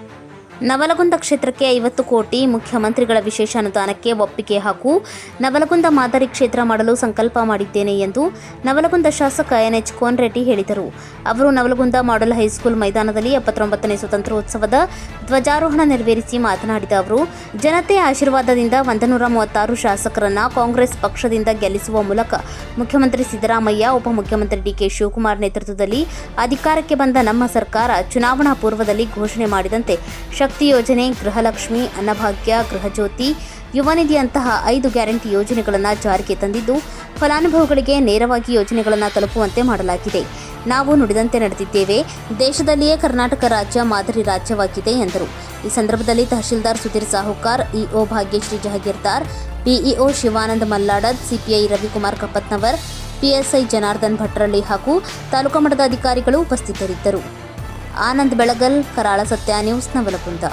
Thank you. Navalgund ಕ್ಷೇತ್ರಕ್ಕೆ ಐವತ್ತು ಕೋಟಿ ಮುಖ್ಯಮಂತ್ರಿಗಳ ವಿಶೇಷ ಅನುದಾನಕ್ಕೆ ಒಪ್ಪಿಗೆ ಹಾಗೂ ನವಲಗುಂದ ಮಾದರಿ ಕ್ಷೇತ್ರ ಮಾಡಲು ಸಂಕಲ್ಪ ಮಾಡಿದ್ದೇನೆ ಎಂದು ನವಲಗುಂದ ಶಾಸಕ ಎನ್ ಎಚ್ ಕೋನ್ ರೆಡ್ಡಿ ಹೇಳಿದರು. ಅವರು ನವಲಗುಂದ ಮಾಡೆಲ್ ಹೈಸ್ಕೂಲ್ ಮೈದಾನದಲ್ಲಿ ಎಪ್ಪತ್ತೊಂಬತ್ತನೇ ಸ್ವತಂತ್ರೋತ್ಸವದ ಧ್ವಜಾರೋಹಣ ನೆರವೇರಿಸಿ ಮಾತನಾಡಿದ ಅವರು ಜನತೆಯ ಆಶೀರ್ವಾದದಿಂದ ಒಂದನೂರ ಮೂವತ್ತಾರು ಶಾಸಕರನ್ನ ಕಾಂಗ್ರೆಸ್ ಪಕ್ಷದಿಂದ ಗೆಲ್ಲಿಸುವ ಮೂಲಕ ಮುಖ್ಯಮಂತ್ರಿ ಸಿದ್ದರಾಮಯ್ಯ, ಉಪಮುಖ್ಯಮಂತ್ರಿ ಡಿಕೆ ಶಿವಕುಮಾರ್ ನೇತೃತ್ವದಲ್ಲಿ ಅಧಿಕಾರಕ್ಕೆ ಬಂದ ನಮ್ಮ ಸರ್ಕಾರ ಚುನಾವಣಾ ಪೂರ್ವದಲ್ಲಿ ಘೋಷಣೆ ಮಾಡಿದಂತೆ ಶಕ್ತಿ ಯೋಜನೆ, ಗೃಹಲಕ್ಷ್ಮಿ, ಅನ್ನಭಾಗ್ಯ, ಗೃಹಜ್ಯೋತಿ ಯುವ ನಿಧಿಯಂತಹ ಐದು ಗ್ಯಾರಂಟಿ ಯೋಜನೆಗಳನ್ನು ಜಾರಿಗೆ ತಂದಿದ್ದು, ಫಲಾನುಭವಿಗಳಿಗೆ ನೇರವಾಗಿ ಯೋಜನೆಗಳನ್ನು ತಲುಪುವಂತೆ ಮಾಡಲಾಗಿದೆ. ನಾವು ನುಡಿದಂತೆ ನಡೆದಿದ್ದೇವೆ. ದೇಶದಲ್ಲಿಯೇ ಕರ್ನಾಟಕ ರಾಜ್ಯ ಮಾದರಿ ರಾಜ್ಯವಾಗಿದೆ ಎಂದರು. ಈ ಸಂದರ್ಭದಲ್ಲಿ tahsildar Sudhir Sahukar, EO Bhagyashree Jahagirdar, BEO Shivananda Malladad, CPI Ravikumar Kappatnavar, PSI Janardhan Bhatralli ಹಾಗೂ ತಾಲೂಕು ಮಟ್ಟದ ಅಧಿಕಾರಿಗಳು ಉಪಸ್ಥಿತರಿದ್ದರು. ಆನಂದ್ ಬೆಳಗಲ್ ಕರಾಳ ಸತ್ಯ ನ್ಯೂಸ್ ನವಲಗುಂದ